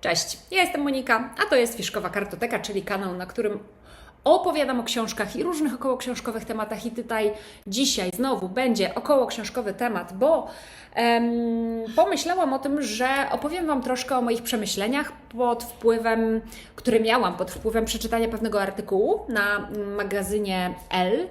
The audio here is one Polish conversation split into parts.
Cześć, ja jestem Monika, a to jest Fiszkowa Kartoteka, czyli kanał, na którym opowiadam o książkach i różnych okołoksiążkowych tematach. I tutaj dzisiaj znowu będzie okołoksiążkowy temat, bo em, pomyślałam o tym, że opowiem Wam troszkę o moich przemyśleniach pod wpływem, które miałam pod wpływem przeczytania pewnego artykułu na magazynie L.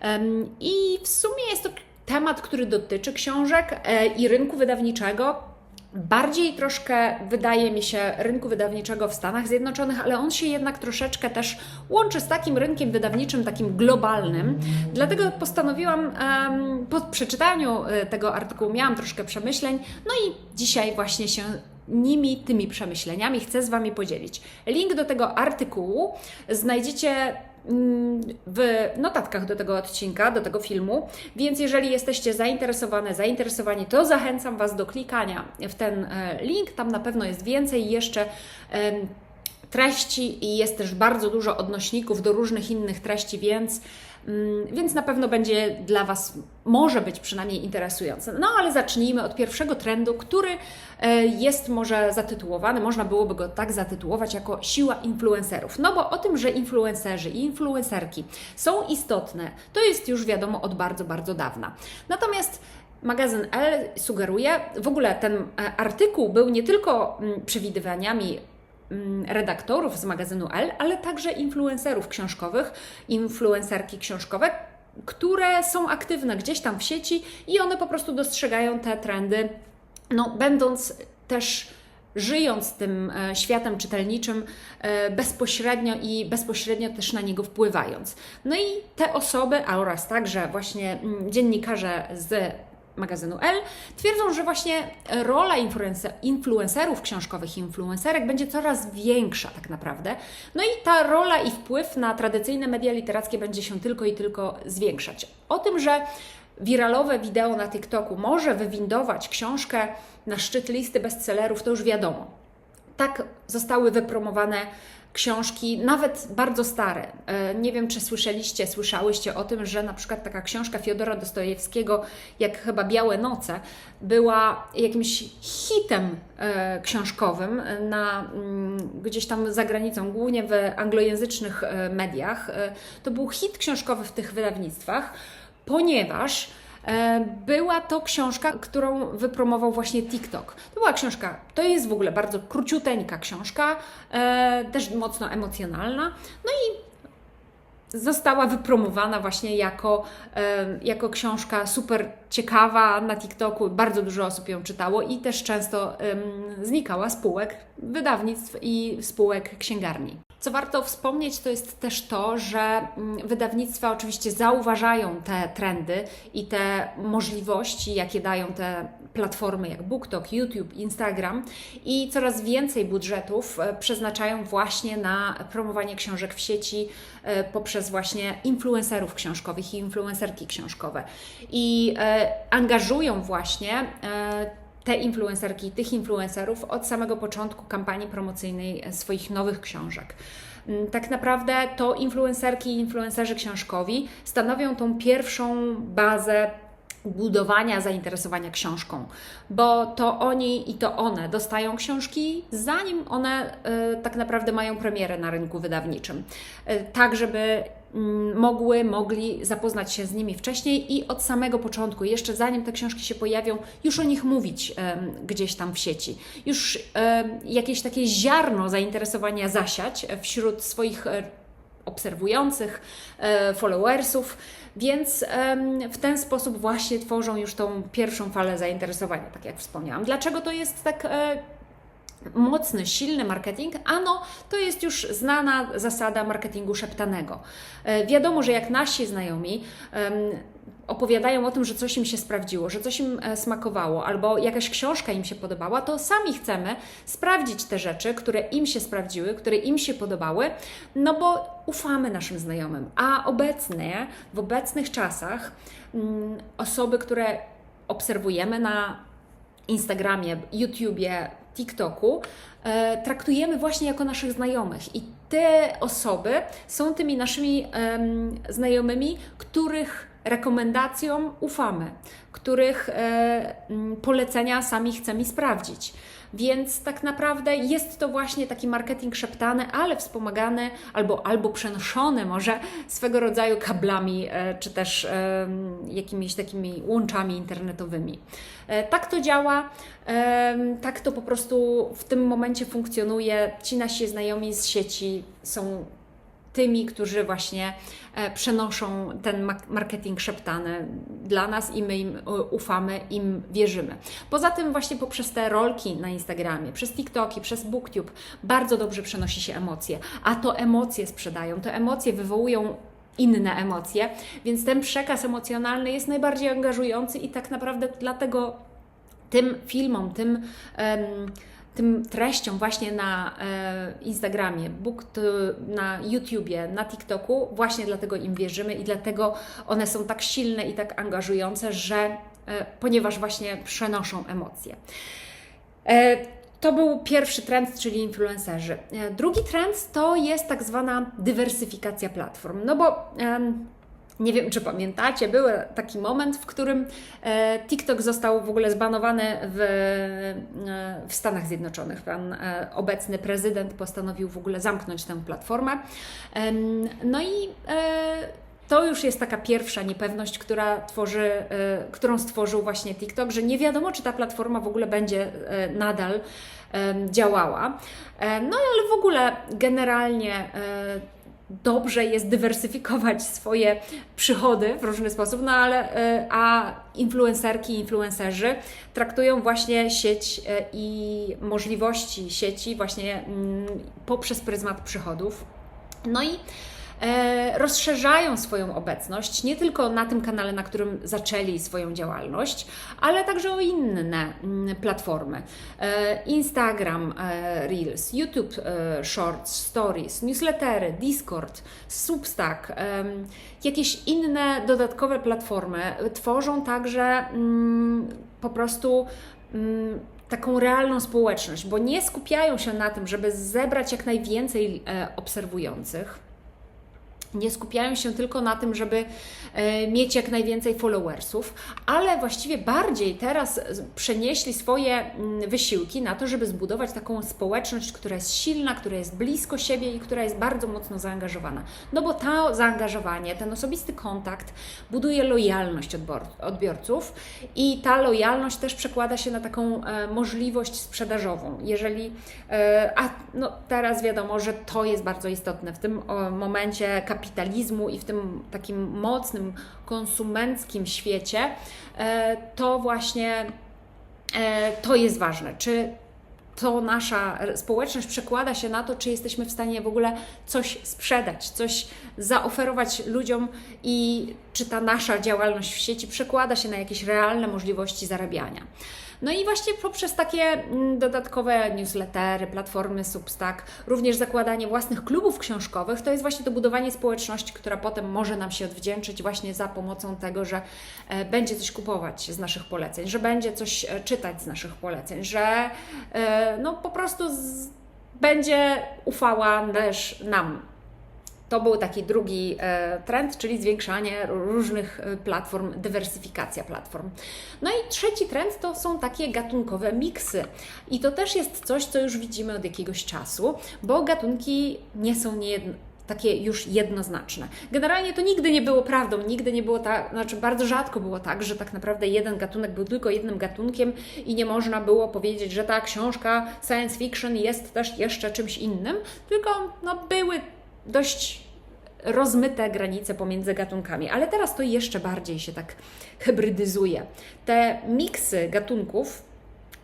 Em, I w sumie jest to temat, który dotyczy książek e, i rynku wydawniczego. Bardziej troszkę wydaje mi się rynku wydawniczego w Stanach Zjednoczonych, ale on się jednak troszeczkę też łączy z takim rynkiem wydawniczym, takim globalnym. Dlatego postanowiłam em, po przeczytaniu e, tego artykułu miałam troszkę przemyśleń, no i dzisiaj właśnie się nimi, tymi przemyśleniami chcę z Wami podzielić. Link do tego artykułu znajdziecie mm, w notatkach do tego odcinka, do tego filmu, więc jeżeli jesteście zainteresowane, zainteresowani, to zachęcam Was do klikania w ten e, link. Tam na pewno jest więcej jeszcze treści i jest też bardzo dużo odnośników do różnych innych treści, więc, więc na pewno będzie dla Was, może być przynajmniej interesujące. No ale zacznijmy od pierwszego trendu, który e, jest może zatytułowany, można byłoby go tak zatytułować jako siła influencerów. No bo o tym, że influencerzy i influencerki są istotne, to jest już wiadomo od bardzo, bardzo dawna. Natomiast Magazyn L sugeruje, w ogóle ten e, artykuł był nie tylko mm, przewidywaniami mm, redaktorów z magazynu L, ale także influencerów książkowych, influencerki książkowe, które są aktywne gdzieś tam w sieci i one po prostu dostrzegają te trendy, no, będąc też żyjąc tym e, światem czytelniczym e, bezpośrednio i bezpośrednio też na niego wpływając. No i te osoby oraz także właśnie mm, dziennikarze z magazynu L twierdzą, że właśnie rola influencer- influencerów książkowych influencerek będzie coraz większa tak naprawdę. No i ta rola i wpływ na tradycyjne media literackie będzie się tylko i tylko zwiększać. O tym, że wiralowe wideo na TikToku może wywindować książkę na szczyt listy bestsellerów, to już wiadomo. Tak zostały wypromowane książki, nawet bardzo stare. E, Nie wiem, czy słyszeliście, słyszałyście o tym, że na przykład taka książka Fiodora Dostojewskiego, jak chyba Białe Noce, była jakimś hitem e, książkowym na, mm, gdzieś tam za granicą, głównie w anglojęzycznych e, mediach. To był hit książkowy w tych wydawnictwach, ponieważ Była to książka, którą wypromował właśnie TikTok. To była książka, to jest w ogóle bardzo króciuteńka książka, e, też mocno emocjonalna. No i została wypromowana właśnie jako, jako książka super ciekawa na TikToku. Bardzo dużo osób ją czytało i też często znikała z półek wydawnictw i spółek księgarni. Co warto wspomnieć, to jest też to, że mm, wydawnictwa oczywiście zauważają te trendy i te możliwości, jakie dają te platformy jak BookTok, YouTube, Instagram i coraz więcej budżetów e, przeznaczają właśnie na promowanie książek w sieci e, poprzez właśnie influencerów książkowych i influencerki książkowe. I e, angażują właśnie e, te influencerki, tych influencerów od samego początku kampanii promocyjnej e, swoich nowych książek. Mm, Tak naprawdę to influencerki i influencerzy książkowi stanowią tą pierwszą bazę budowania zainteresowania książką, bo to oni i to one dostają książki, zanim one e, tak naprawdę mają premierę na rynku wydawniczym, E, tak żeby mm, mogły, mogli zapoznać się z nimi wcześniej i od samego początku, jeszcze zanim te książki się pojawią, już o nich mówić gdzieś tam w sieci. Już jakieś takie ziarno zainteresowania zasiać wśród swoich e, obserwujących, e, followersów, więc w ten sposób właśnie tworzą już tą pierwszą falę zainteresowania, tak jak wspomniałam. Dlaczego to jest tak e, mocny, silny marketing? Ano, to jest już znana zasada marketingu szeptanego. E, Wiadomo, że jak nasi znajomi opowiadają o tym, że coś im się sprawdziło, że coś im e, smakowało, albo jakaś książka im się podobała, to sami chcemy sprawdzić te rzeczy, które im się sprawdziły, które im się podobały, no bo ufamy naszym znajomym. A obecnie, w obecnych czasach, mm, osoby, które obserwujemy na Instagramie, YouTubie, TikToku, e, traktujemy właśnie jako naszych znajomych. I te osoby są tymi naszymi em, znajomymi, których rekomendacjom ufamy, których e, polecenia sami chcemy sprawdzić. Więc tak naprawdę jest to właśnie taki marketing szeptany, ale wspomagany albo, albo przenoszony może swego rodzaju kablami, e, czy też e, jakimiś takimi łączami internetowymi. Tak to działa, tak to po prostu w tym momencie funkcjonuje. Ci nasi znajomi z sieci są tymi, którzy właśnie e, przenoszą ten ma- marketing szeptany dla nas i my im e, ufamy, im wierzymy. Poza tym właśnie poprzez te rolki na Instagramie, przez TikToki, przez BookTube bardzo dobrze przenosi się emocje, a to emocje sprzedają, to emocje wywołują inne emocje, więc ten przekaz emocjonalny jest najbardziej angażujący i tak naprawdę dlatego tym filmom, tym, em, tym treściom właśnie na e, Instagramie, Book, na YouTubie, na TikToku, właśnie dlatego im wierzymy i dlatego one są tak silne i tak angażujące, że e, ponieważ właśnie przenoszą emocje. E, to był pierwszy trend, czyli influencerzy. Drugi trend to jest tak zwana dywersyfikacja platform. No bo nie wiem, czy pamiętacie, był taki moment, w którym e, TikTok został w ogóle zbanowany w, e, w Stanach Zjednoczonych. Pan e, obecny prezydent postanowił w ogóle zamknąć tę platformę. No i to już jest taka pierwsza niepewność, która tworzy, którą stworzył właśnie TikTok, że nie wiadomo, czy ta platforma w ogóle będzie nadal działała. No ale w ogóle generalnie dobrze jest dywersyfikować swoje przychody w różny sposób, no ale e, a influencerki i influencerzy traktują właśnie sieć e, i możliwości sieci właśnie mm, poprzez pryzmat przychodów. No i rozszerzają swoją obecność nie tylko na tym kanale, na którym zaczęli swoją działalność, ale także o inne mm, platformy. E, Instagram e, Reels, YouTube e, Shorts, Stories, newslettery, Discord, Substack, jakieś inne dodatkowe platformy tworzą także mm, po prostu mm, taką realną społeczność, bo nie skupiają się na tym, żeby zebrać jak najwięcej e, obserwujących. Nie skupiają się tylko na tym, żeby e, mieć jak najwięcej followersów, ale właściwie bardziej teraz przenieśli swoje mm, wysiłki na to, żeby zbudować taką społeczność, która jest silna, która jest blisko siebie i która jest bardzo mocno zaangażowana. No bo to zaangażowanie, ten osobisty kontakt buduje lojalność odbiorców i ta lojalność też przekłada się na taką e, możliwość sprzedażową. Jeżeli, e, a no teraz wiadomo, że to jest bardzo istotne w tym momencie kapitalizmu i w tym takim mocnym konsumenckim świecie, e, to właśnie e, to jest ważne. Czy to nasza społeczność przekłada się na to, czy jesteśmy w stanie w ogóle coś sprzedać, coś zaoferować ludziom i czy ta nasza działalność w sieci przekłada się na jakieś realne możliwości zarabiania. No i właśnie poprzez takie mm, dodatkowe newslettery, platformy Substack, również zakładanie własnych klubów książkowych, to jest właśnie to budowanie społeczności, która potem może nam się odwdzięczyć właśnie za pomocą tego, że e, będzie coś kupować z naszych poleceń, że będzie coś e, czytać z naszych poleceń, że e, no po prostu z, będzie ufała też nam. To był taki drugi e, trend, czyli zwiększanie różnych e, platform, dywersyfikacja platform. No i trzeci trend to są takie gatunkowe miksy. I to też jest coś, co już widzimy od jakiegoś czasu, bo gatunki nie są niejedno, takie już jednoznaczne. Generalnie to nigdy nie było prawdą, nigdy nie było tak, znaczy bardzo rzadko było tak, że tak naprawdę jeden gatunek był tylko jednym gatunkiem i nie można było powiedzieć, że ta książka science fiction jest też jeszcze czymś innym, tylko no, były dość rozmyte granice pomiędzy gatunkami, ale teraz to jeszcze bardziej się tak hybrydyzuje. Te miksy gatunków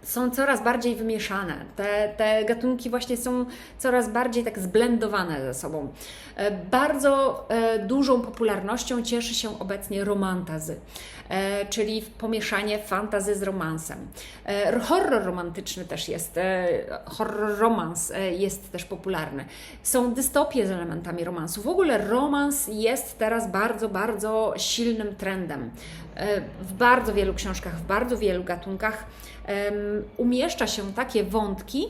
są coraz bardziej wymieszane. Te, te gatunki właśnie są coraz bardziej tak zblendowane ze sobą. E, Bardzo e, dużą popularnością cieszy się obecnie romantazy, e, czyli pomieszanie fantazy z romansem. Horror romantyczny też jest, horror romans jest też popularny. Są dystopie z elementami romansu. W ogóle romans jest teraz bardzo, bardzo silnym trendem. W bardzo wielu książkach, w bardzo wielu gatunkach umieszcza się takie wątki,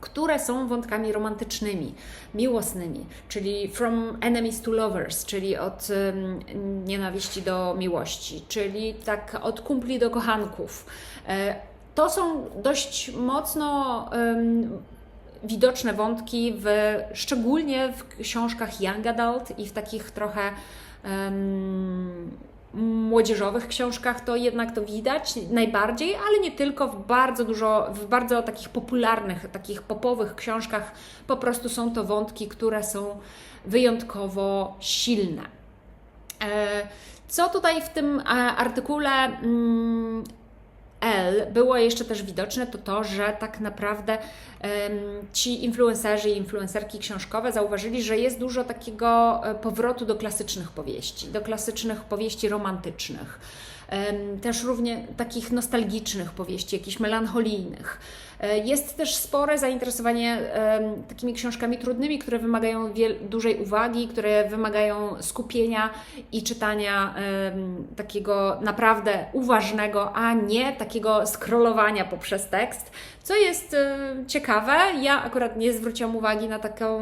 które są wątkami romantycznymi, miłosnymi, czyli from enemies to lovers, czyli od nienawiści do miłości, czyli tak od kumpli do kochanków. E, to są dość mocno um, widoczne wątki, w, szczególnie w książkach young adult i w takich trochę um, młodzieżowych książkach to jednak to widać najbardziej, ale nie tylko, w bardzo dużo, w bardzo takich popularnych, takich popowych książkach po prostu są to wątki, które są wyjątkowo silne. E, co tutaj w tym e, artykule mm, L było jeszcze też widoczne, to to, że tak naprawdę ci influencerzy i influencerki książkowe zauważyli, że jest dużo takiego e, powrotu do klasycznych powieści, do klasycznych powieści romantycznych też równie takich nostalgicznych powieści, jakichś melancholijnych. E, jest też spore zainteresowanie takimi książkami trudnymi, które wymagają dużej uwagi, które wymagają skupienia i czytania takiego naprawdę uważnego, a nie takiego scrollowania poprzez tekst, co jest e, ciekawe. Ja akurat nie zwróciłam uwagi na taką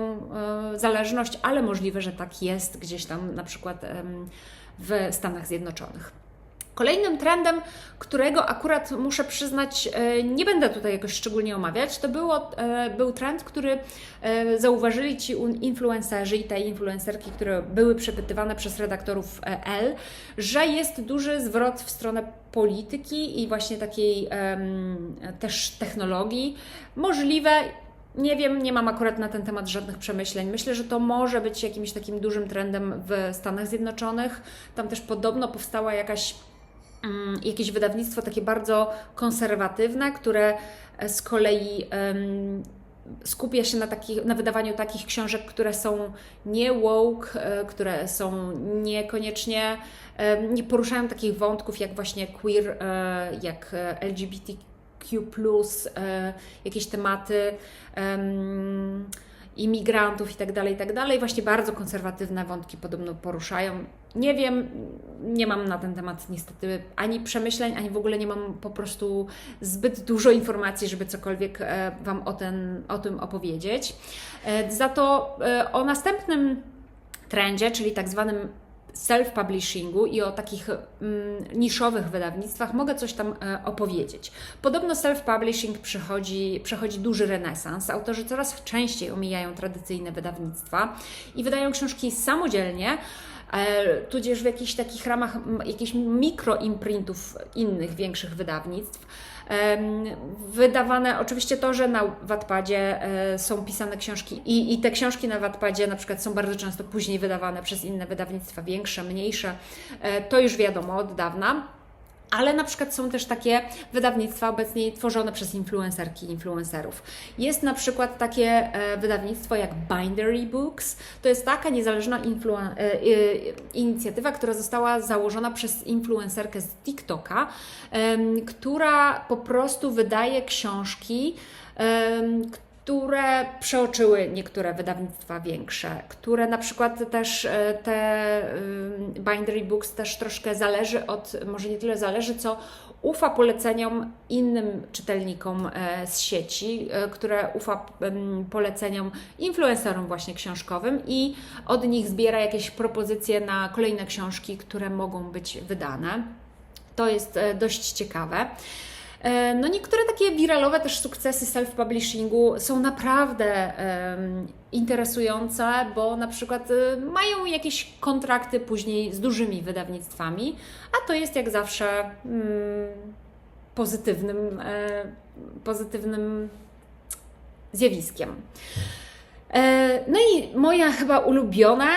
e, zależność, ale możliwe, że tak jest gdzieś tam na przykład w Stanach Zjednoczonych. Kolejnym trendem, którego akurat muszę przyznać, e, nie będę tutaj jakoś szczególnie omawiać, to było, e, był trend, który e, zauważyli ci influencerzy i te influencerki, które były przepytywane przez redaktorów L, że jest duży zwrot w stronę polityki i właśnie takiej też technologii. Możliwe, nie wiem, nie mam akurat na ten temat żadnych przemyśleń. Myślę, że to może być jakimś takim dużym trendem w Stanach Zjednoczonych. Tam też podobno powstała jakaś jakieś wydawnictwo takie bardzo konserwatywne, które e, z kolei skupia się na, takich, na wydawaniu takich książek, które są nie woke, e, które są niekoniecznie, nie poruszają takich wątków jak właśnie queer, e, jak LGBTQ, jakieś tematy imigrantów itd., tak itd. Tak właśnie bardzo konserwatywne wątki podobno poruszają. Nie wiem, nie mam na ten temat niestety ani przemyśleń, ani w ogóle nie mam po prostu zbyt dużo informacji, żeby cokolwiek e, Wam o, ten, o tym opowiedzieć. E, za to e, o następnym trendzie, czyli tak zwanym self-publishingu i o takich mm, niszowych wydawnictwach mogę coś tam e, opowiedzieć. Podobno self-publishing przechodzi, przechodzi duży renesans. Autorzy coraz częściej omijają tradycyjne wydawnictwa i wydają książki samodzielnie, e, tudzież w jakichś takich ramach jakichś mikroimprintów innych większych wydawnictw. Wydawane oczywiście to, że na Wattpadzie e, są pisane książki i, i te książki na Wattpadzie na przykład są bardzo często później wydawane przez inne wydawnictwa, większe, mniejsze, e, to już wiadomo od dawna. Ale na przykład są też takie wydawnictwa obecnie tworzone przez influencerki i influencerów. Jest na przykład takie e, wydawnictwo jak Bindery Books. To jest taka niezależna e, inicjatywa, która została założona przez influencerkę z TikToka, która po prostu wydaje książki, które przeoczyły niektóre wydawnictwa większe, które na przykład też e, te bindery books też troszkę zależy od, może nie tyle zależy, co ufa poleceniom innym czytelnikom e, z sieci, e, które ufa poleceniom influencerom właśnie książkowym i od nich zbiera jakieś propozycje na kolejne książki, które mogą być wydane. To jest dość ciekawe. E, no niektóre takie wiralowe też sukcesy self-publishingu są naprawdę um, interesujące, bo na przykład y, mają jakieś kontrakty później z dużymi wydawnictwami, a to jest jak zawsze mm, pozytywnym, e, pozytywnym zjawiskiem. E, no i moja chyba ulubiona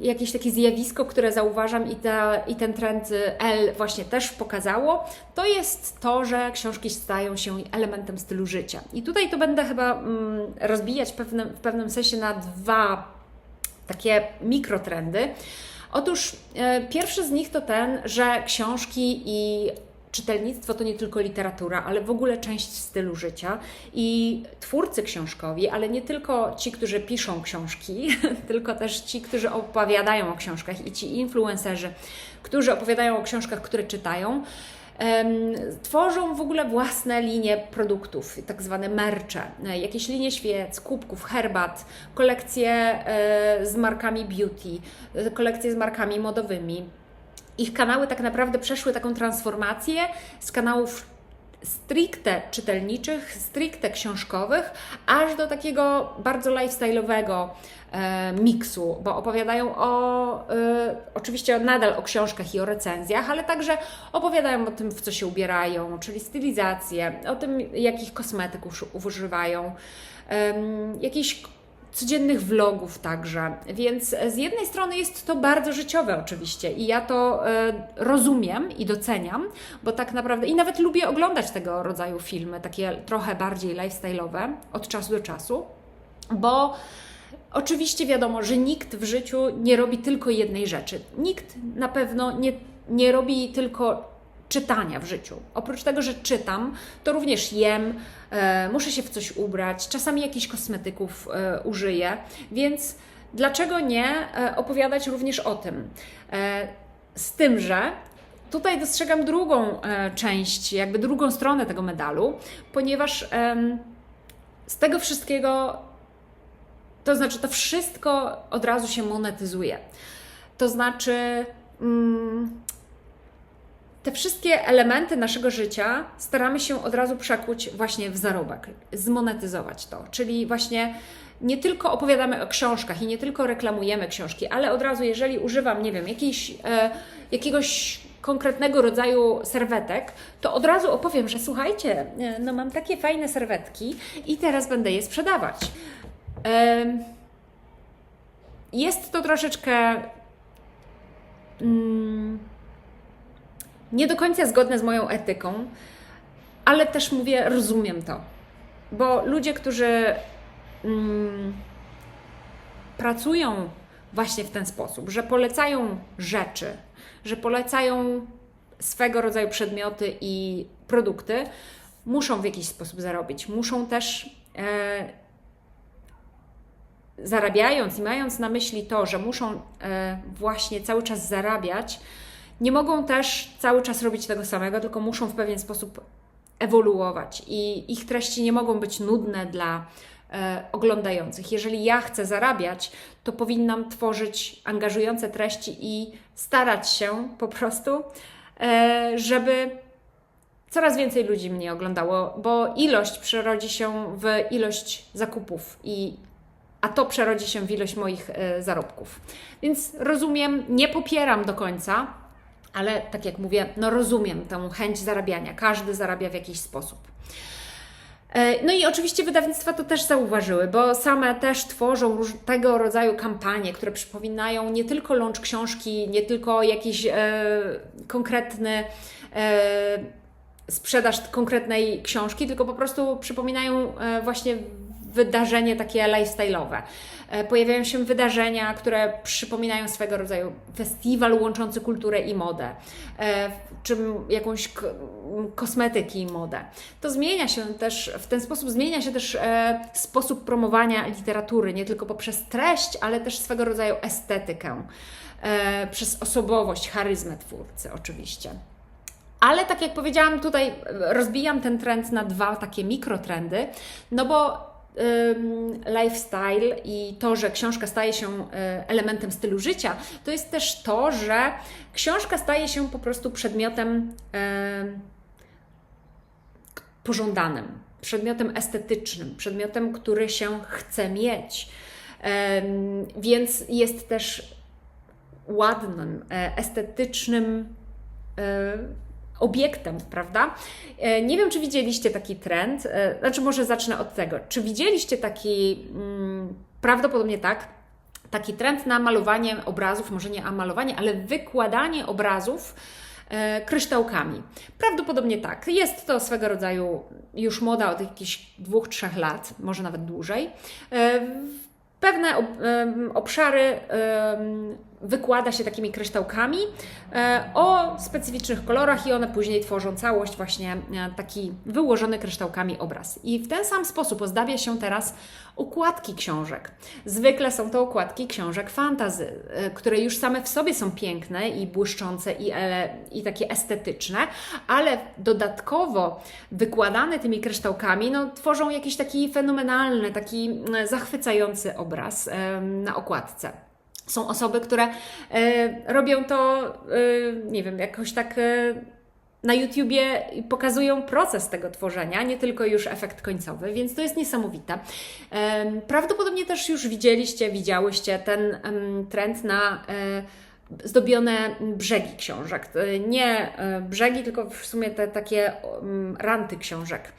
jakieś takie zjawisko, które zauważam i, ta, i ten trend L właśnie też pokazało, to jest to, że książki stają się elementem stylu życia. I tutaj to będę chyba mm, rozbijać pewne, w pewnym sensie na dwa takie mikrotrendy. Otóż e, pierwszy z nich to ten, że książki i czytelnictwo to nie tylko literatura, ale w ogóle część stylu życia. I twórcy książkowi, ale nie tylko ci, którzy piszą książki, tylko też ci, którzy opowiadają o książkach i ci influencerzy, którzy opowiadają o książkach, które czytają, Tworzą w ogóle własne linie produktów, tak zwane mercze, jakieś linie świec, kubków, herbat, kolekcje e, z markami beauty, kolekcje z markami modowymi. Ich kanały tak naprawdę przeszły taką transformację z kanałów stricte czytelniczych, stricte książkowych, aż do takiego bardzo lifestyle'owego e, miksu, bo opowiadają o, e, oczywiście nadal o książkach i o recenzjach, ale także opowiadają o tym, w co się ubierają, czyli stylizację, o tym, jakich kosmetyków używają, jakichś codziennych vlogów także. Więc z jednej strony jest to bardzo życiowe oczywiście i ja to e, rozumiem i doceniam, bo tak naprawdę i nawet lubię oglądać tego rodzaju filmy, takie trochę bardziej lifestyle'owe od czasu do czasu, bo oczywiście wiadomo, że nikt w życiu nie robi tylko jednej rzeczy. Nikt na pewno nie, nie robi tylko czytania w życiu. Oprócz tego, że czytam, to również jem, e, muszę się w coś ubrać, czasami jakichś kosmetyków e, użyję, więc dlaczego nie e, opowiadać również o tym? E, z tym, że tutaj dostrzegam drugą e, część, jakby drugą stronę tego medalu, ponieważ em, z tego wszystkiego, to znaczy to wszystko od razu się monetyzuje. To znaczy. Mm, te wszystkie elementy naszego życia staramy się od razu przekuć właśnie w zarobek, zmonetyzować to. Czyli właśnie nie tylko opowiadamy o książkach i nie tylko reklamujemy książki, ale od razu, jeżeli używam, nie wiem, jakiejś, e, jakiegoś konkretnego rodzaju serwetek, to od razu opowiem, że słuchajcie, e, no mam takie fajne serwetki i teraz będę je sprzedawać. Em, jest to troszeczkę. Mm, nie do końca zgodne z moją etyką, ale też mówię, rozumiem to. Bo ludzie, którzy mm, pracują właśnie w ten sposób, że polecają rzeczy, że polecają swego rodzaju przedmioty i produkty, muszą w jakiś sposób zarobić. Muszą też. E, zarabiając i mając na myśli to, że muszą e, właśnie cały czas zarabiać, nie mogą też cały czas robić tego samego, tylko muszą w pewien sposób ewoluować i ich treści nie mogą być nudne dla e, oglądających. Jeżeli ja chcę zarabiać, to powinnam tworzyć angażujące treści i starać się po prostu, e, żeby coraz więcej ludzi mnie oglądało, bo ilość przerodzi się w ilość zakupów i a to przerodzi się w ilość moich e, zarobków. Więc rozumiem, nie popieram do końca, ale tak jak mówię, no rozumiem tę chęć zarabiania. Każdy zarabia w jakiś sposób. E, No i oczywiście wydawnictwa to też zauważyły, bo same też tworzą tego rodzaju kampanie, które przypominają nie tylko launch książki, nie tylko jakiś e, konkretny e, sprzedaż konkretnej książki, tylko po prostu przypominają e, właśnie wydarzenie takie lifestyle'owe. E, Pojawiają się wydarzenia, które przypominają swego rodzaju festiwal łączący kulturę i modę, e, czy jakąś kosmetyki i modę. To zmienia się też, w ten sposób zmienia się też e, sposób promowania literatury, nie tylko poprzez treść, ale też swego rodzaju estetykę, przez osobowość, charyzmę twórcy oczywiście. Ale tak jak powiedziałam, tutaj rozbijam ten trend na dwa takie mikrotrendy, no bo lifestyle i to, że książka staje się y, elementem stylu życia, to jest też to, że książka staje się po prostu przedmiotem pożądanym, przedmiotem estetycznym, przedmiotem, który się chce mieć. Więc jest też ładnym, e, estetycznym e, obiektem, prawda? E, Nie wiem, czy widzieliście taki trend, e, znaczy może zacznę od tego. Czy widzieliście taki, mm, prawdopodobnie tak, taki trend na malowanie obrazów, może nie a malowanie, ale wykładanie obrazów e, kryształkami? Prawdopodobnie tak. Jest to swego rodzaju już moda od jakichś dwóch, trzech lat, może nawet dłużej. Pewne obszary wykłada się takimi kryształkami e, o specyficznych kolorach i one później tworzą całość, właśnie e, taki wyłożony kryształkami obraz. I w ten sam sposób ozdabia się teraz układki książek. Zwykle są to układki książek fantazy, e, które już same w sobie są piękne i błyszczące i, i takie estetyczne, ale dodatkowo wykładane tymi kryształkami, no, tworzą jakiś taki fenomenalny, taki zachwycający obraz na okładce. Są osoby, które e, robią to, e, nie wiem, jakoś tak e, na YouTubie pokazują proces tego tworzenia, nie tylko już efekt końcowy, więc to jest niesamowite. Prawdopodobnie też już widzieliście, widziałyście ten trend na zdobione brzegi książek. Nie brzegi, tylko w sumie te takie ranty książek.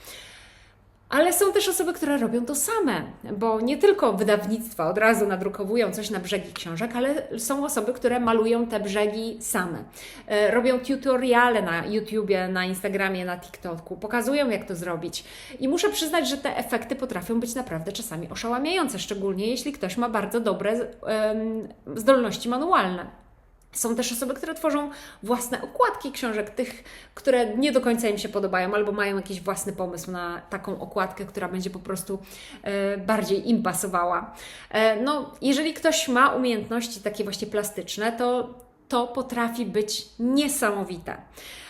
Ale są też osoby, które robią to same, bo nie tylko wydawnictwa od razu nadrukowują coś na brzegi książek, ale są osoby, które malują te brzegi same. E, Robią tutoriale na YouTubie, na Instagramie, na TikToku, pokazują jak to zrobić. I muszę przyznać, że te efekty potrafią być naprawdę czasami oszałamiające, szczególnie jeśli ktoś ma bardzo dobre zdolności manualne. Są też osoby, które tworzą własne okładki książek, tych, które nie do końca im się podobają, albo mają jakiś własny pomysł na taką okładkę, która będzie po prostu e, bardziej im pasowała. E, no, jeżeli ktoś ma umiejętności takie właśnie plastyczne, to to potrafi być niesamowite.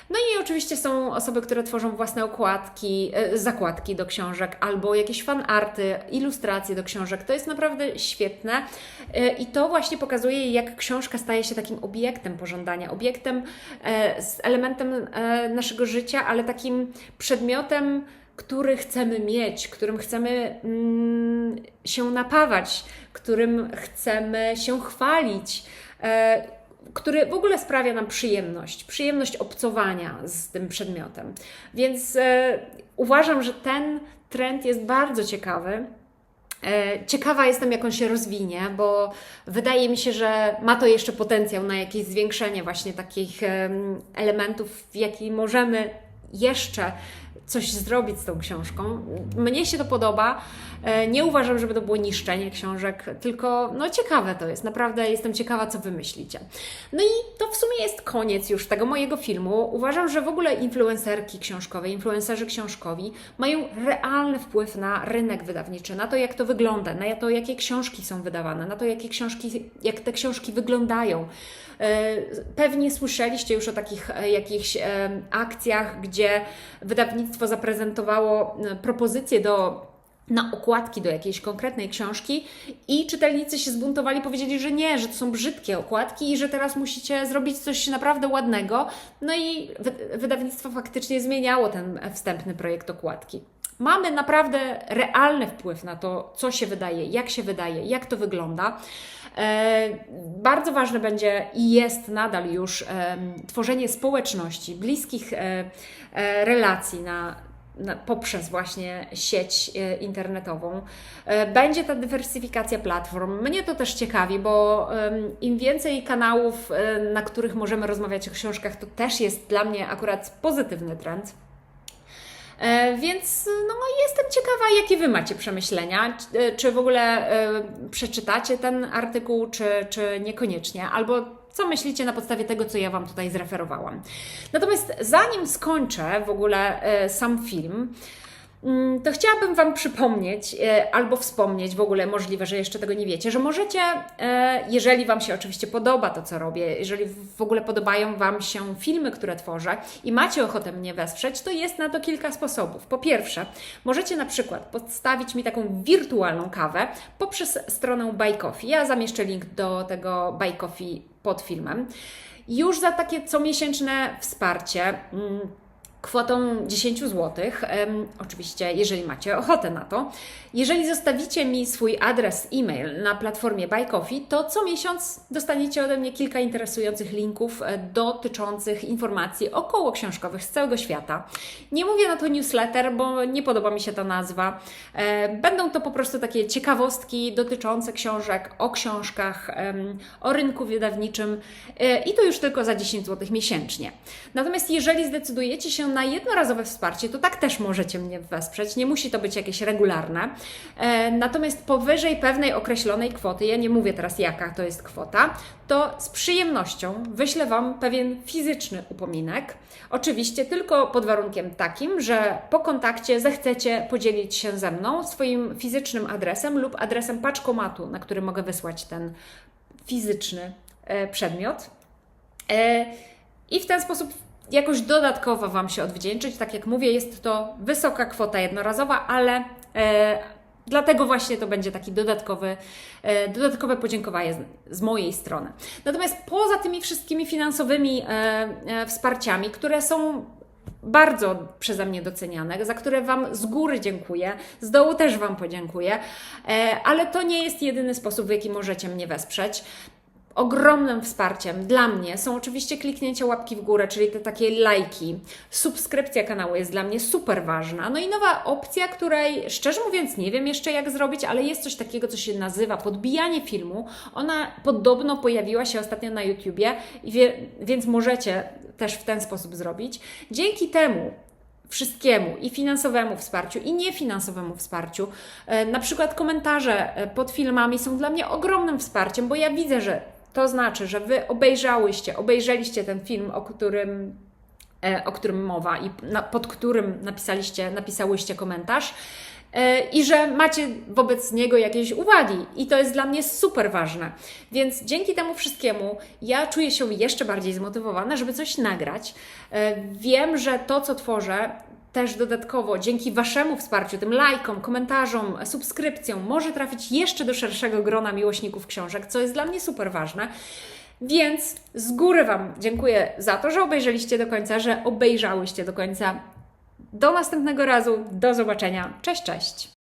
No i oczywiście są osoby, które tworzą własne okładki, e, zakładki do książek albo jakieś fanarty, ilustracje do książek. To jest naprawdę świetne e, i to właśnie pokazuje, jak książka staje się takim obiektem pożądania, obiektem, e, z elementem naszego życia, ale takim przedmiotem, który chcemy mieć, którym chcemy mm, się napawać, którym chcemy się chwalić. Który w ogóle sprawia nam przyjemność, przyjemność obcowania z tym przedmiotem. Więc e, uważam, że ten trend jest bardzo ciekawy. E, Ciekawa jestem, jak on się rozwinie, bo wydaje mi się, że ma to jeszcze potencjał na jakieś zwiększenie właśnie takich em, elementów, w jaki możemy jeszcze coś zrobić z tą książką. Mnie się to podoba. E, Nie uważam, żeby to było niszczenie książek, tylko no ciekawe to jest. Naprawdę jestem ciekawa, co wy myślicie. No i to w sumie jest koniec już tego mojego filmu. Uważam, że w ogóle influencerki książkowe, influencerzy książkowi mają realny wpływ na rynek wydawniczy, na to, jak to wygląda, na to, jakie książki są wydawane, na to, jakie książki, jak te książki wyglądają. E, Pewnie słyszeliście już o takich e, jakichś akcjach, gdzie wydawnictwo zaprezentowało e, propozycje do na okładki do jakiejś konkretnej książki i czytelnicy się zbuntowali, powiedzieli, że nie, że to są brzydkie okładki i że teraz musicie zrobić coś naprawdę ładnego. No i wy- wydawnictwo faktycznie zmieniało ten wstępny projekt okładki. Mamy naprawdę realny wpływ na to, co się wydaje, jak się wydaje, jak to wygląda. E, bardzo ważne będzie i jest nadal już tworzenie społeczności, bliskich e, e, relacji na, poprzez właśnie sieć internetową. Będzie ta dywersyfikacja platform. Mnie to też ciekawi, bo im więcej kanałów, na których możemy rozmawiać o książkach, to też jest dla mnie akurat pozytywny trend. E, Więc no, jestem ciekawa, jakie Wy macie przemyślenia. Czy- e, w ogóle e, przeczytacie ten artykuł, czy, czy niekoniecznie? Albo co myślicie na podstawie tego, co ja Wam tutaj zreferowałam? Natomiast zanim skończę w ogóle sam film, to chciałabym Wam przypomnieć e, albo wspomnieć, w ogóle możliwe, że jeszcze tego nie wiecie, że możecie, e, jeżeli Wam się oczywiście podoba to, co robię, jeżeli w ogóle podobają Wam się filmy, które tworzę i macie ochotę mnie wesprzeć, to jest na to kilka sposobów. Po pierwsze, możecie na przykład podstawić mi taką wirtualną kawę poprzez stronę Buy Coffee. Ja zamieszczę link do tego Buy Coffee pod filmem. Już za takie comiesięczne wsparcie. mm, kwotą 10 zł. oczywiście, jeżeli macie ochotę na to. Jeżeli zostawicie mi swój adres e-mail na platformie Buy to co miesiąc dostaniecie ode mnie kilka interesujących linków e, dotyczących informacji około książkowych z całego świata. Nie mówię na to newsletter, bo nie podoba mi się ta nazwa. E, Będą to po prostu takie ciekawostki dotyczące książek, o książkach, o rynku wydawniczym e, i to już tylko za 10 zł miesięcznie. Natomiast jeżeli zdecydujecie się na jednorazowe wsparcie, to tak też możecie mnie wesprzeć. Nie musi to być jakieś regularne. E, natomiast powyżej pewnej określonej kwoty, ja nie mówię teraz jaka to jest kwota, to z przyjemnością wyślę Wam pewien fizyczny upominek. Oczywiście tylko pod warunkiem takim, że po kontakcie zechcecie podzielić się ze mną swoim fizycznym adresem lub adresem paczkomatu, na który mogę wysłać ten fizyczny e, przedmiot. E, I w ten sposób jakoś dodatkowo Wam się odwdzięczyć. Tak jak mówię, jest to wysoka kwota jednorazowa, ale e, dlatego właśnie to będzie taki dodatkowy, e, dodatkowe podziękowanie z, z mojej strony. Natomiast poza tymi wszystkimi finansowymi e, e, wsparciami, które są bardzo przeze mnie doceniane, za które Wam z góry dziękuję, z dołu też Wam podziękuję, e, ale to nie jest jedyny sposób, w jaki możecie mnie wesprzeć. Ogromnym wsparciem dla mnie są oczywiście kliknięcie łapki w górę, czyli te takie lajki. Subskrypcja kanału jest dla mnie super ważna. No i nowa opcja, której szczerze mówiąc nie wiem jeszcze jak zrobić, ale jest coś takiego, co się nazywa podbijanie filmu. Ona podobno pojawiła się ostatnio na YouTubie, więc możecie też w ten sposób zrobić. Dzięki temu wszystkiemu i finansowemu wsparciu, i niefinansowemu wsparciu. E, Na przykład komentarze e, pod filmami są dla mnie ogromnym wsparciem, bo ja widzę, że to znaczy, że Wy obejrzałyście, obejrzeliście ten film, o którym, e, o którym mowa i pod którym napisaliście, napisałyście komentarz. e, I że macie wobec niego jakieś uwagi, i to jest dla mnie super ważne. Więc dzięki temu wszystkiemu ja czuję się jeszcze bardziej zmotywowana, żeby coś nagrać. E, Wiem, że to, co tworzę, też dodatkowo dzięki Waszemu wsparciu, tym lajkom, komentarzom, subskrypcjom, może trafić jeszcze do szerszego grona miłośników książek, co jest dla mnie super ważne. Więc z góry Wam dziękuję za to, że obejrzeliście do końca, że obejrzałyście do końca. Do następnego razu, do zobaczenia. Cześć, cześć.